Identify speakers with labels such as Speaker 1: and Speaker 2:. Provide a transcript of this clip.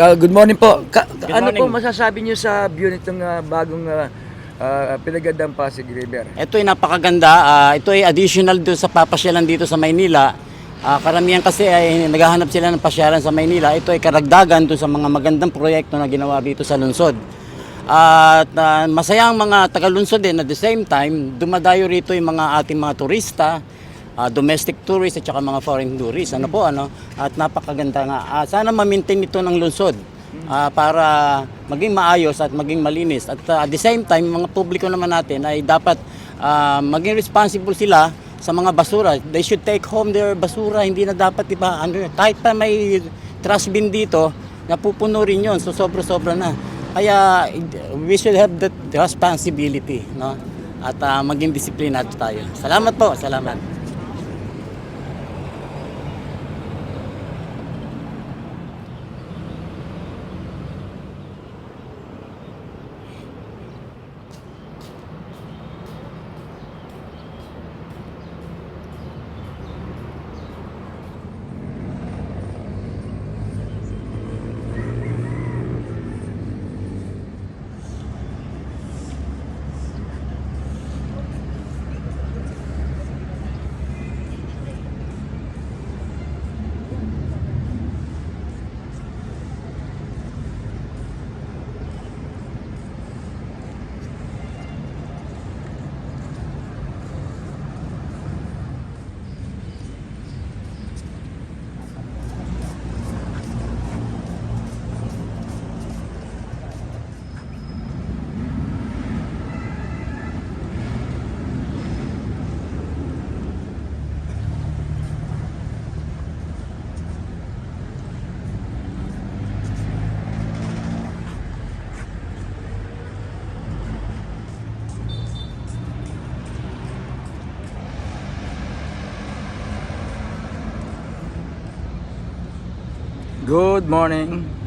Speaker 1: Ah, good morning po. Ka-
Speaker 2: Good
Speaker 1: ano po
Speaker 2: morning.
Speaker 1: masasabi niyo sa view nitong ah, bagong uh, pinagandang Pasig River?
Speaker 2: Ito ay napakaganda. Ah, ito ay additional doon sa papasyalan dito sa Maynila. Ah, karamihan kasi ay naghahanap sila ng pasyalan sa Maynila. Ito ay karagdagan doon sa mga magandang proyekto na ginawa dito sa lungsod. At ah, masaya ang mga taga-lungsod din at the same time, dumadayo rito yung mga ating mga turista, ah, domestic tourists at saka mga foreign tourists. Ano po ano? At napakaganda nga. Ah, sana ma-maintain ito ng lungsod. ah, para maging maayos at maging malinis. At ah, at the same time, mga publiko naman natin ay dapat ah, maging responsible sila sa mga basura. They should take home their basura. Hindi na dapat iba ano, yun. kahit pa may trash bin dito, napupuno rin yun. So sobra-sobra na. Kaya we should have that responsibility, no? At ah, maging disiplinado tayo. Salamat po, salamat.
Speaker 1: Good morning.